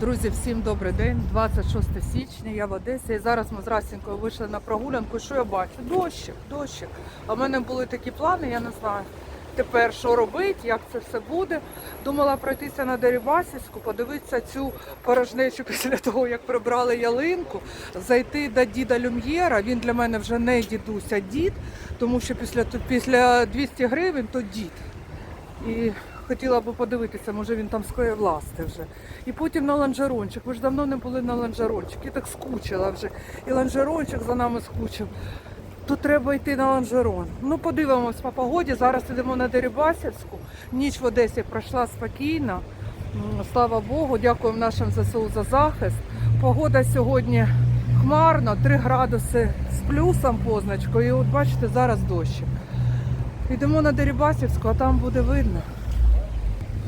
Друзі, всім добрий день. 26 січня, я в Одесі. І зараз ми з Расінькою вийшли на прогулянку. Що я бачу? Дощик, дощик. А в мене були такі плани, я не знаю. Тепер що робити, як це все буде. Думала пройтися на Дерибасівську, подивитися цю порожнечу після того, як прибрали ялинку, зайти до діда Люм'єра. Він для мене вже не дідусь, а дід, тому що після, після 200 гривень то дід. І хотіла би подивитися, може він там скоє власти вже. І потім на ланжерончик. Ви ж давно не були на ланжерончик. Я так скучила вже. І ланжерончик за нами скучив. Тут треба йти на ланжерон. Ну, подивимось по погоді. Зараз йдемо на Дерибасівську. Ніч в Одесі пройшла спокійно. Слава Богу, дякуємо нашим ЗСУ за захист. Погода сьогодні хмарно, 3 градуси з плюсом позначкою. І от бачите, зараз дощик. Йдемо на Дерибасівську, а там буде видно.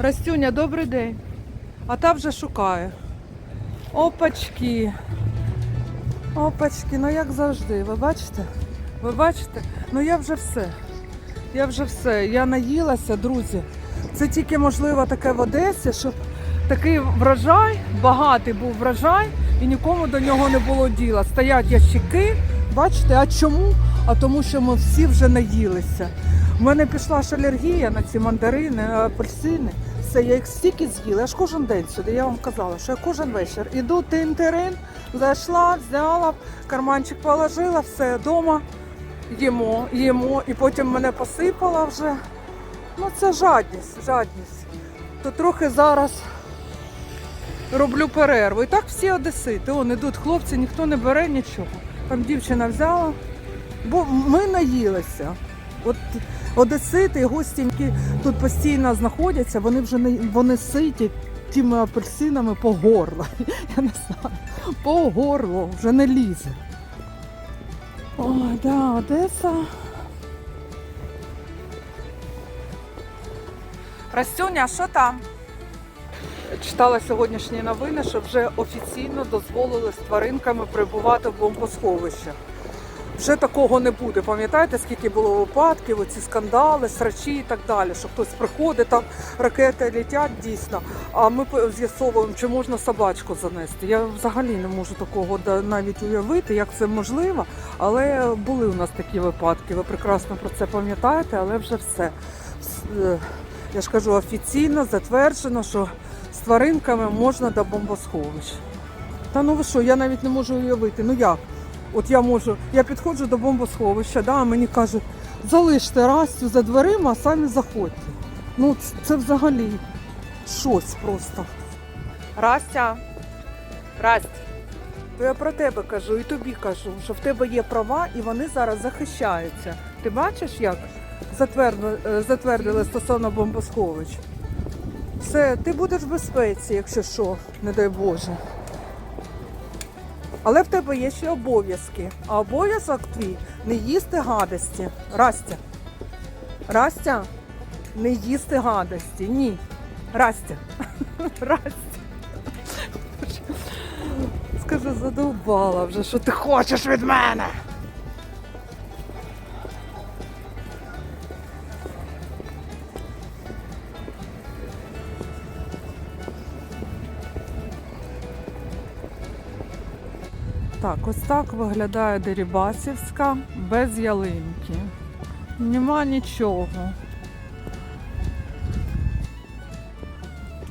Растюня, добрий день. А та вже шукає. Опачки. Опачки, ну як завжди, ви бачите? Ви бачите? Ну я вже все. Я вже все. Я наїлася, друзі. Це тільки можливо таке в Одесі, щоб такий врожай, багатий був врожай, і нікому до нього не було діла. Стоять ящики, бачите, а чому? А тому, що ми всі вже наїлися. У мене пішла ж алергія на ці мандарини, апельсини. Все, я їх стільки з'їла. Я ж кожен день сюди. Я вам казала, що я кожен вечір іду тин-терин, зайшла, взяла, карманчик положила, все вдома їмо, їмо, і потім мене посипала вже. Ну це жадність, жадність. То трохи зараз роблю перерву. І так всі одесити. Он ідуть хлопці, ніхто не бере нічого. Там дівчина взяла, бо ми наїлися. От одесити гості, які тут постійно знаходяться, вони вже не вони ситі тими апельсинами по горло. Я не знаю, по горло вже не лізе. Ой, да, Одеса. Растюня, що там? Читала сьогоднішні новини, що вже офіційно дозволили з тваринками прибувати в бомбосховище. Вже такого не буде. Пам'ятаєте, скільки було випадків, оці скандали, срачі і так далі, що хтось приходить, там ракети літять дійсно. А ми з'ясовуємо, чи можна собачку занести. Я взагалі не можу такого навіть уявити, як це можливо. Але були у нас такі випадки. Ви прекрасно про це пам'ятаєте, але вже все. Е, Я ж кажу, офіційно затверджено, що з тваринками можна до бомбосховищ. Та ну ви що, я навіть не можу уявити. Ну як? От я можу, я підходжу до бомбосховища, да, а мені кажуть, залиште Растю за дверима, а самі заходьте. Ну це, взагалі щось просто. Растя, Расть, то я про тебе кажу і тобі кажу, що в тебе є права і вони зараз захищаються. Ти бачиш, як затвердили, е, затвердили стосовно бомбосховищ? Все, ти будеш в безпеці, якщо що, не дай Боже. Але в тебе є ще обов'язки. А обов'язок твій не їсти гадості. Растя. Растя, не їсти гадості. Ні. Растя. Растя. Скажи, задовбала вже, що ти хочеш від мене. Так, ось так виглядає Дерибасівська без ялинки. Нема нічого.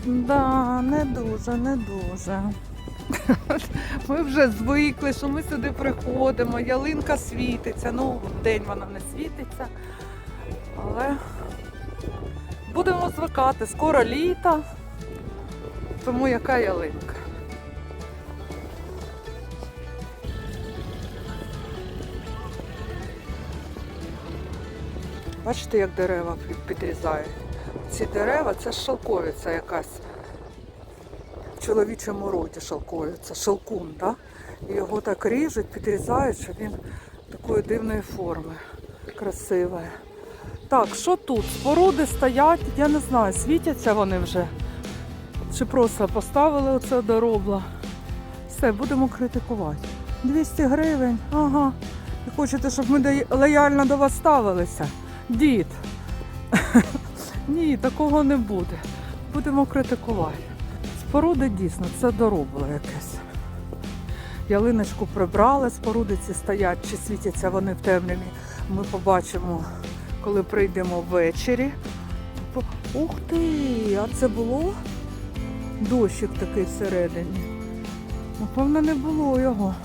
Да, не дуже, не дуже. Ми вже звикли, що ми сюди приходимо, ялинка світиться. Ну, вдень вона не світиться. Але будемо звикати. Скоро літо, тому яка ялинка. Бачите, як дерева підрізають. Ці дерева це ж шелковиця якась. В чоловічому роді шелковиця, шелкун, так? І його так ріжуть, підрізають, що він такої дивної форми, красивої. Так, що тут? Споруди стоять, я не знаю, світяться вони вже. Чи просто поставили оце доробла. Все, будемо критикувати. 200 гривень, ага. І хочете, щоб ми лояльно до вас ставилися? Дід. Ні, такого не буде. Будемо критикувати. Споруди дійсно, це доробло якесь. Ялиночку прибрали, споруди ці стоять чи світяться вони в темряві. Ми побачимо, коли прийдемо ввечері. Ух ти! А це було дощик такий всередині. Напевно, не було його.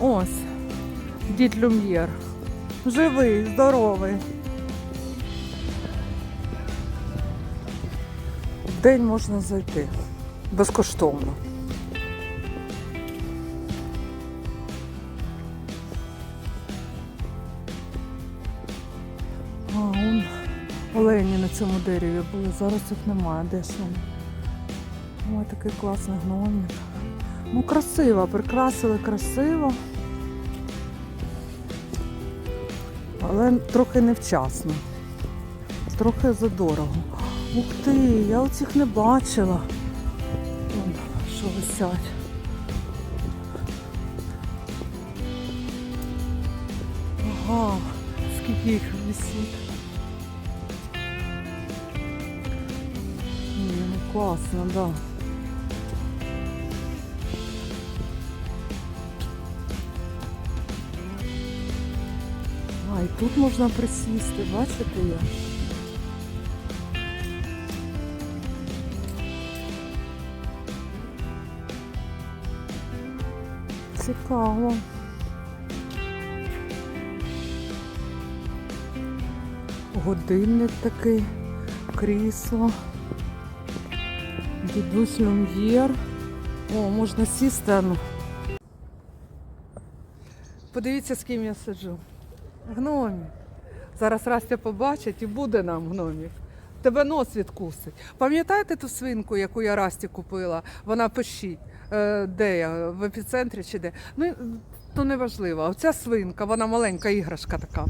Ось, дід Люм'єр. Живий, здоровий. В день можна зайти. Безкоштовно. А, он олені на цьому дереві були, зараз їх немає. Де ж вони? Ой, такий класний гномик. Ну, красиво, прикрасили красиво. Але трохи невчасно. Трохи задорого. Ух ти, я оцих не бачила. Вон, що висять. Ага, скільки їх висить. Ні, ну класно, да. А, і тут можна присісти, бачите я? Цікаво. Годинник такий, крісло. Дідусь люм'єр. О, можна сісти. ну. Подивіться, з ким я сиджу. Гномі. Зараз Растя побачить і буде нам гномів. Тебе нос відкусить. Пам'ятаєте ту свинку, яку я Расті купила? Вона пищить. Е, де я? В епіцентрі чи де? Ну, то не важливо. Оця свинка, вона маленька іграшка така.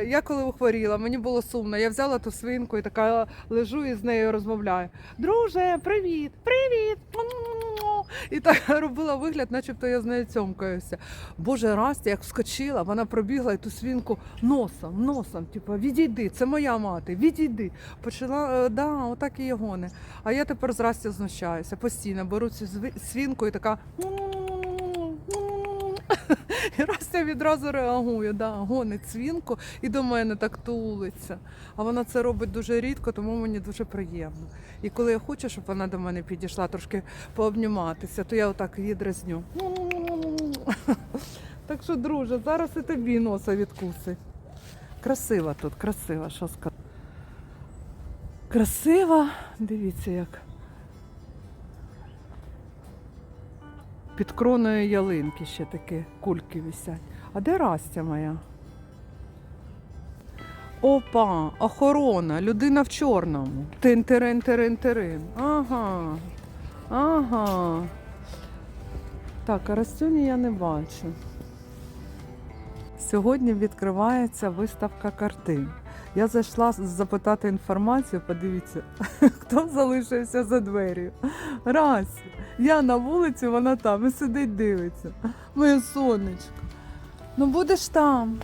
Е, я коли хворіла, мені було сумно. Я взяла ту свинку і така лежу і з нею розмовляю. Друже, привіт! Привіт! Му-му-му-му». І так робила вигляд, начебто я з нею цьомкаюся. Боже, Расті, як вскочила, вона пробігла і ту свінку носом, носом, типу, відійди, це моя мати, відійди. Почала, е, да, отак і його не. А я тепер з Расті знущаюся. Постійно беру цю свінку і така. І Растя відразу реагує, да, гонить свінку і до мене так тулиться. А вона це робить дуже рідко, тому мені дуже приємно. І коли я хочу, щоб вона до мене підійшла трошки пообніматися, то я отак її дразню. Так що, друже, зараз і тобі носа відкусить. Красиво тут, красиво, що сказати. Красиво, дивіться як. Під кроною ялинки ще такі кульки висять. А де Растя моя? Опа, охорона, людина в чорному. Тин-тирин, тирин, тирин. Ага. Ага. Так, а Растюні я не бачу. Сьогодні відкривається виставка картин. Я зайшла запитати інформацію, подивіться, хто залишився за дверю. Расі. Я на вулиці, вона там і сидить, дивиться. Моє сонечко. Ну будеш там.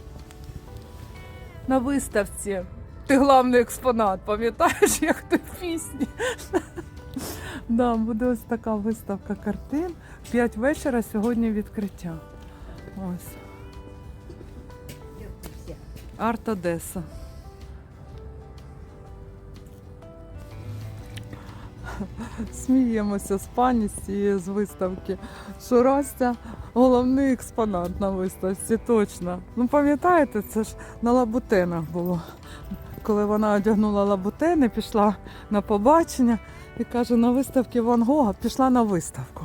На виставці. Ти головний експонат, пам'ятаєш, як ти в пісні? Да, буде ось така виставка картин. П'ять вечора сьогодні відкриття. Ось. Арт Одеса. Сміємося з пані з цієї з виставки. Що Растя головний експонат на виставці, точно. Ну пам'ятаєте, це ж на лабутенах було. Коли вона одягнула лабутени, пішла на побачення і каже, на виставці Ван Гога пішла на виставку.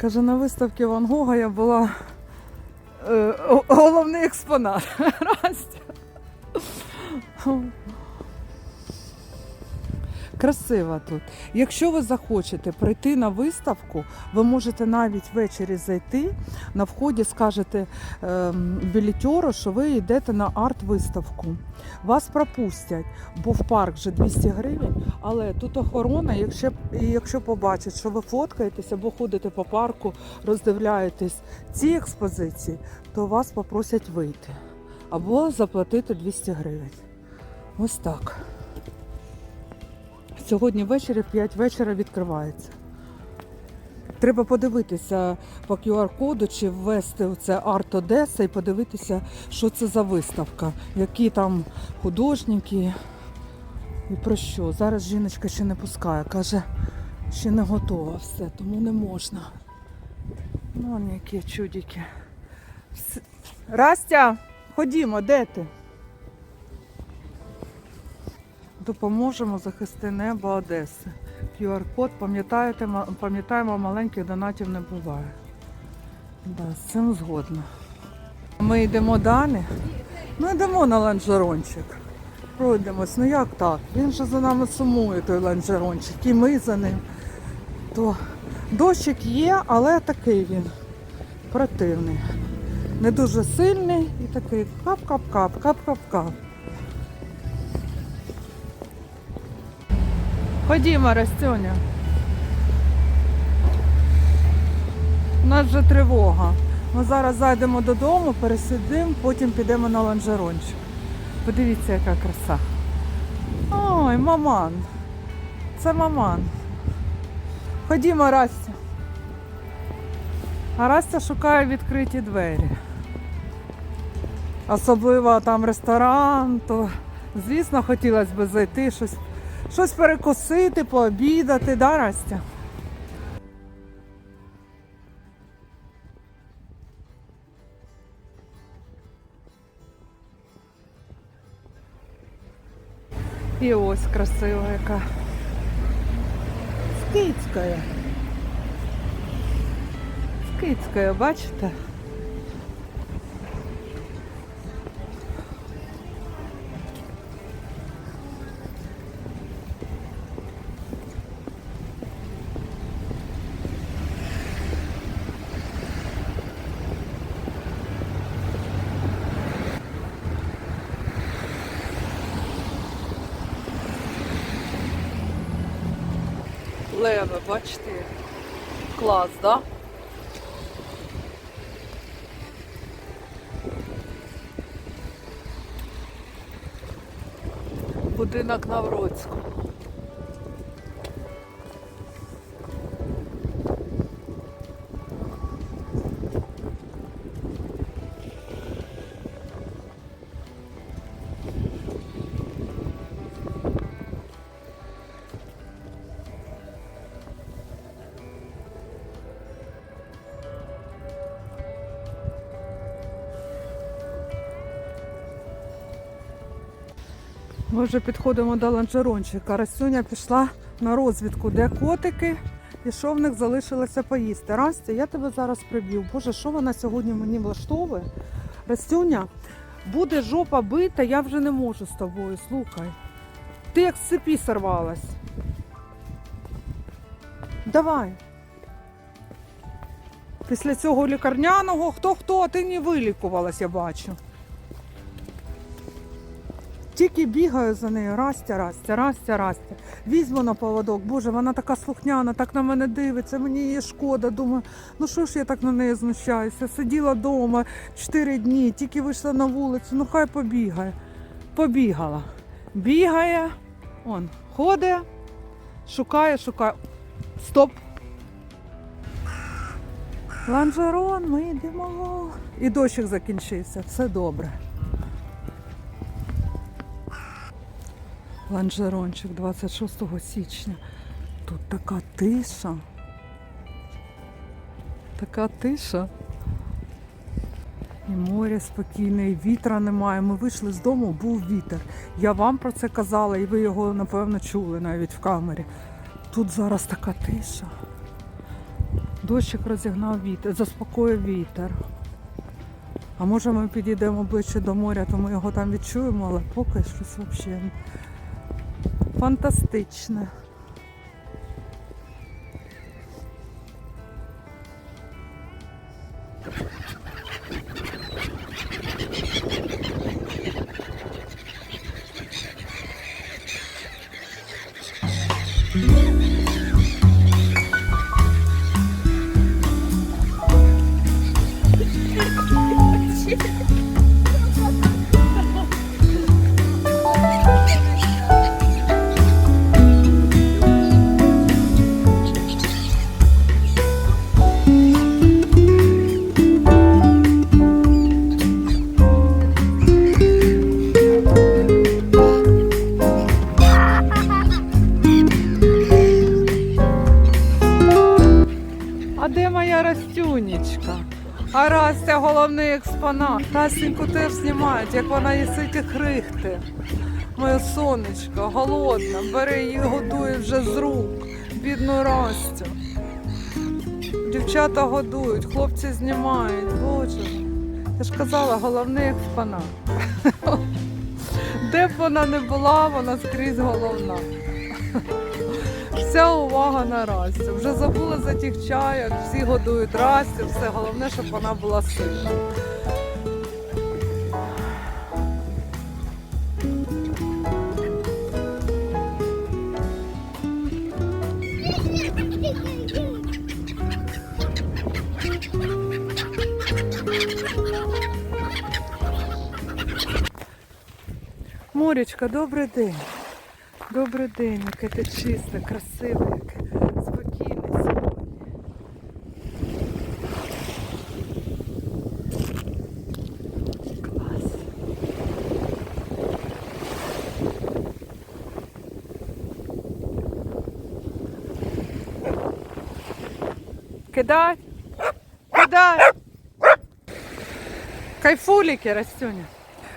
Каже, на виставці Ван Гога я була е, головний експонат. Растя. Красиво тут. Якщо ви захочете прийти на виставку, ви можете навіть ввечері зайти, на вході скажете ем, білітеру, що ви йдете на арт-виставку. Вас пропустять, бо в парк вже 200 гривень, але тут охорона, якщо, якщо побачать, що ви фоткаєтесь або ходите по парку, роздивляєтесь ці експозиції, то вас попросять вийти або заплатити 200 гривень. Ось так. Сьогодні ввечері в 5 вечора відкривається. Треба подивитися по QR-коду чи ввести в це Арт Одеса і подивитися, що це за виставка, які там художники і про що. Зараз жіночка ще не пускає, каже, ще не готова все, тому не можна. Ну, які чудики. Растя, ходімо, де ти? Допоможемо захисти небо Одеси. QR-код, пам'ятаєте, пам'ятаємо, маленьких донатів не буває. Да, з цим згодна. Ми йдемо далі. Ну йдемо на ланжерончик. Пройдемось. Ну як так? Він же за нами сумує, той ланжерончик, і ми за ним. То дощик є, але такий він противний. Не дуже сильний і такий кап-кап-кап, кап-кап-кап. Ходімо, Растюня. У нас вже тривога. Ми зараз зайдемо додому, пересидимо, потім підемо на ланжерончик. Подивіться, яка краса. Ой, маман. Це маман. Ходімо, Растя. А Растя шукає відкриті двері. Особливо там ресторан, то звісно хотілося б зайти, щось, щось перекусити, пообідати, да, Растя? І ось красива яка. Скидська. Скидська, бачите? Леве, бачите? Клас, да? Будинок Навроцького. Ми вже підходимо до ланжерончика. Расюня пішла на розвідку, де котики, і що в них залишилося поїсти. Растя, я тебе зараз приб'ю. Боже, що вона сьогодні мені влаштовує? Растюня, буде жопа бита, я вже не можу з тобою. Слухай. Ти як з цепі сорвалась. Давай. Після цього лікарняного хто хто, а ти не вилікувалась, я бачу. Тільки бігаю за нею, Растя, Растя, Растя, Растя. Візьму на поводок. Боже, вона така слухняна, так на мене дивиться, мені її шкода. Думаю, ну що ж я так на неї знущаюся? Сиділа вдома чотири дні, тільки вийшла на вулицю, ну хай побігає. Побігала. Бігає, он, ходить, шукає, шукає. Стоп. Ланжерон, ми йдемо. І дощик закінчився, все добре. Ланжерончик 26 січня. Тут така тиша. Така тиша. І море спокійне, і вітра немає. Ми вийшли з дому, був вітер. Я вам про це казала, і ви його, напевно, чули навіть в камері. Тут зараз така тиша. Дощик розігнав вітер, заспокоїв вітер. А може ми підійдемо ближче до моря, то ми його там відчуємо, але поки щось взагалі фантастичне. експонат. Растеньку теж знімають, як вона їсить і крихти. Моє сонечко, голодна, бери її, годує вже з рук. Бідну Растю. Дівчата годують, хлопці знімають. Боже. Я ж казала, головний експонат. Де б вона не була, вона скрізь головна. Вся увага на Растю. Вже забула за тих чаяк, всі годують Растю, все головне, щоб вона була сильна. Моречка, добрий день. Добрий день, яке ти чисте, красиве, яке спокійне сьогодні. Клас. Кидай! Кидай! Кайфуліки, Растюня.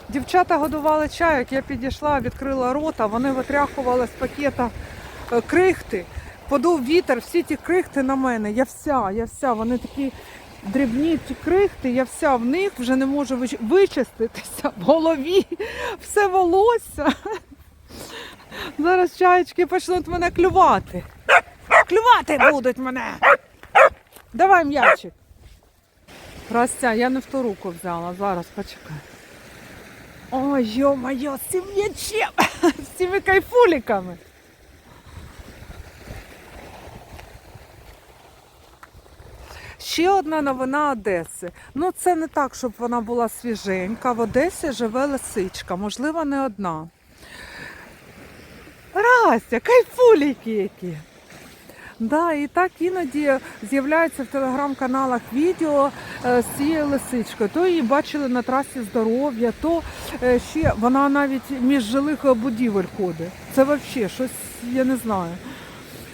Дівчата годували чайок, я підійшла, відкрила рота, вони витряхували з пакета е, крихти. Подув вітер, всі ті крихти на мене. Я вся, я вся. Вони такі дрібні ті крихти, я вся в них вже не можу вичиститися в голові, все волосся. Зараз чаєчки почнуть мене клювати. Клювати будуть мене. Давай м'ячик. Растя, я не в ту руку взяла, зараз почекай. Ой, ё-моё, з цим м'ячем, з цими кайфуліками. Ще одна новина Одеси. Ну, це не так, щоб вона була свіженька. В Одесі живе лисичка, можливо, не одна. Растя, кайфуліки які. Да, і так іноді з'являються в телеграм-каналах відео е, з цією лисичкою. То її бачили на трасі здоров'я, то е, ще вона навіть між жилих будівель ходить. Це взагалі щось, я не знаю.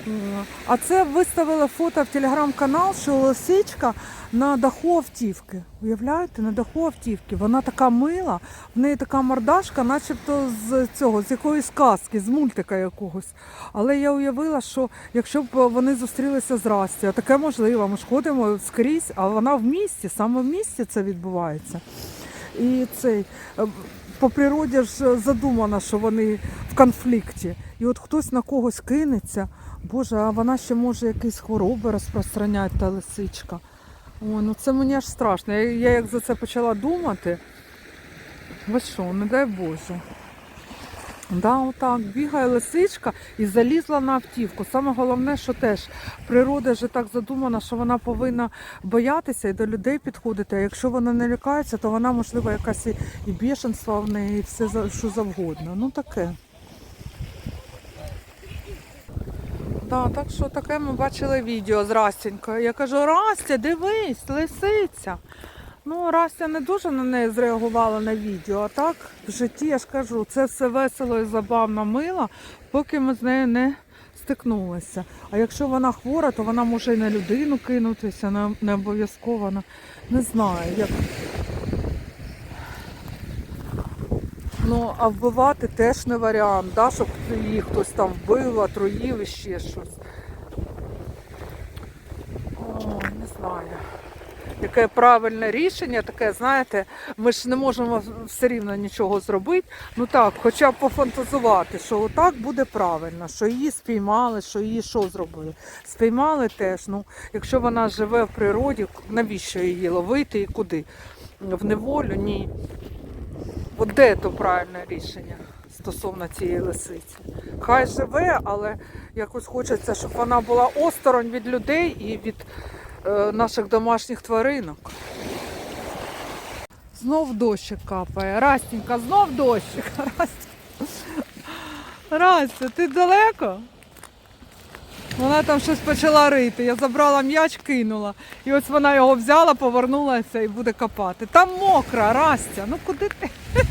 М, А це виставили фото в телеграм-канал, що лисичка на даху автівки. Уявляєте, на даху автівки. Вона така мила, в неї така мордашка, начебто з цього, з якоїсь казки, з мультика якогось. Але я уявила, що якщо б вони зустрілися з Расті, а таке можливо, ми ж ходимо скрізь, а вона в місті, саме в місті це відбувається. І цей е, по природі ж задумано, що вони в конфлікті. І от хтось на когось кинеться, Боже, а вона ще може якісь хвороби розпространяти, та лисичка. Ой, ну це мені аж страшно. Я, я як за це почала думати. Ви що, не дай Боже. Да, отак, бігає лисичка і залізла на автівку. Саме головне, що теж природа вже так задумана, що вона повинна боятися і до людей підходити. А якщо вона не лякається, то вона, можливо, якась і, бішенство в неї, і все що завгодно. Ну таке. Да, так що таке ми бачили відео з Растінькою. Я кажу, Растя, дивись, лисиця. Ну, Растя не дуже на неї зреагувала на відео, а так в житті я ж кажу, це все весело і забавно мило, поки ми з нею не стикнулися. А якщо вона хвора, то вона може і на людину кинутися, не, не обов'язково. Не знаю, як. Ну, а вбивати теж не варіант, да? щоб її хтось там вбив, отруїв і ще щось. О, не знаю. Яке правильне рішення, таке, знаєте, ми ж не можемо все рівно нічого зробити. Ну так, хоча б пофантазувати, що отак буде правильно, що її спіймали, що її що зробили. Спіймали теж. Ну, якщо вона живе в природі, навіщо її ловити і куди? В неволю? Ні. От де то правильне рішення стосовно цієї лисиці? Хай живе, але якось хочеться, щоб вона була осторонь від людей і від е, наших домашніх тваринок. Знов дощик капає. Растінька, знов дощик. Растя, ти далеко? Вона там щось почала рити. Я забрала м'яч, кинула. І ось вона його взяла, повернулася і буде копати. Там мокра, Растя, ну куди ти?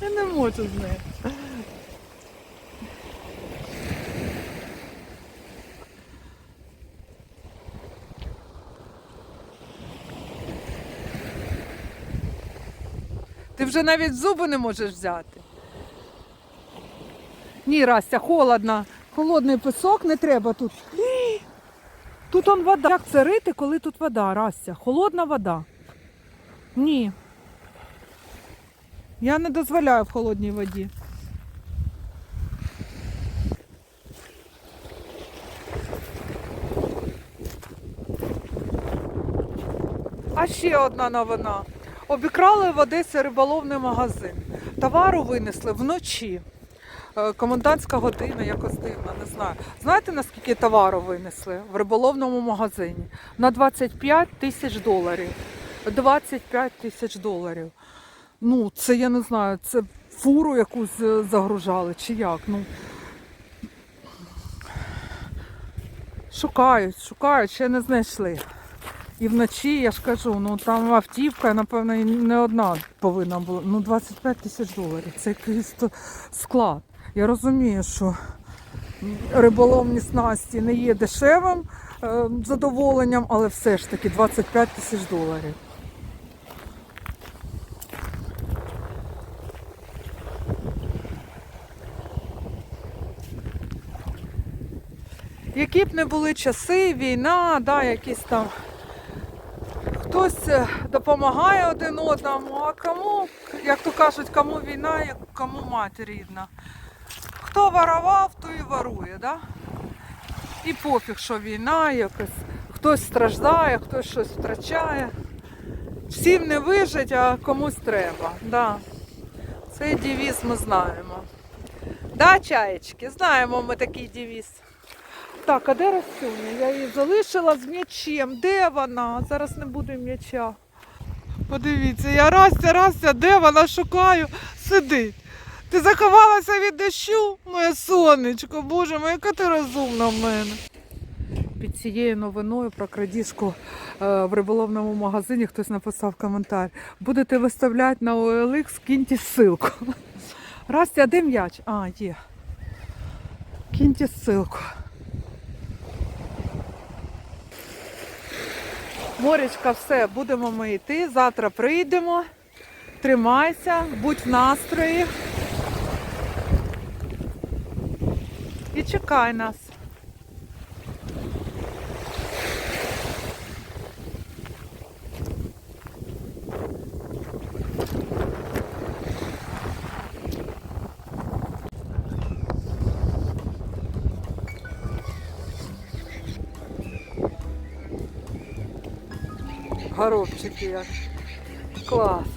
Я не можу з нею. Ти вже навіть зуби не можеш взяти. Ні, Растя, холодно. Холодний пісок не треба тут. Тут он вода. Як це рити, коли тут вода, Растя? Холодна вода. Ні. Я не дозволяю в холодній воді. А ще одна новина. Обікрали в Одесі риболовний магазин. Товару винесли вночі. Е, Комендантська година, якось дивно, не знаю. Знаєте, наскільки товару винесли в риболовному магазині? На 25 тисяч доларів. 25 тисяч доларів. Ну, це я не знаю, це фуру якусь е, загружали чи як. Ну, шукають, шукають, ще не знайшли. І вночі, я ж кажу, ну там автівка, напевно, не одна повинна була. Ну, 25 тисяч доларів. Це якийсь склад. Я розумію, що риболовні снасті не є дешевим е, задоволенням, але все ж таки 25 тисяч доларів. Які б не були часи, війна, да, якісь там хтось е, допомагає один одному, а кому, як то кажуть, кому війна, кому мати рідна. Хто воровав, то і ворує, да? І пофіг, що війна, якось хтось страждає, хтось щось втрачає. Всім не вижить, а комусь треба. Да. Цей девіз ми знаємо. Да, чаєчки, знаємо ми такий девіз. Так, а де Растюня? Я її залишила з м'ячем. Де вона? Зараз не буде м'яча. Подивіться, я Растя, Растя, де вона шукаю? Сидить. Ти заховалася від дощу, моє сонечко. Боже моя, яка ти розумна в мене. Під цією новиною про крадіжку е, в риболовному магазині хтось написав коментар. Будете виставляти на OLX, киньте ссылку. Растя, а де м'яч? А, є. Киньте ссылку. Моречка, все, будемо ми йти. Завтра прийдемо. Тримайся, будь в настрої. І чекай нас. Горобчики як. Клас.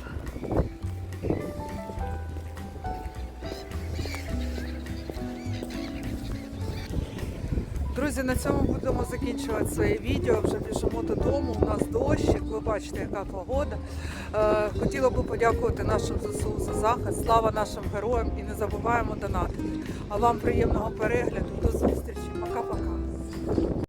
Друзі, на цьому будемо закінчувати своє відео. Вже біжимо додому. У нас дощик, ви бачите, яка погода. Е, хотіла би подякувати нашим ЗСУ за захист. Слава нашим героям і не забуваємо донатити. А вам приємного перегляду.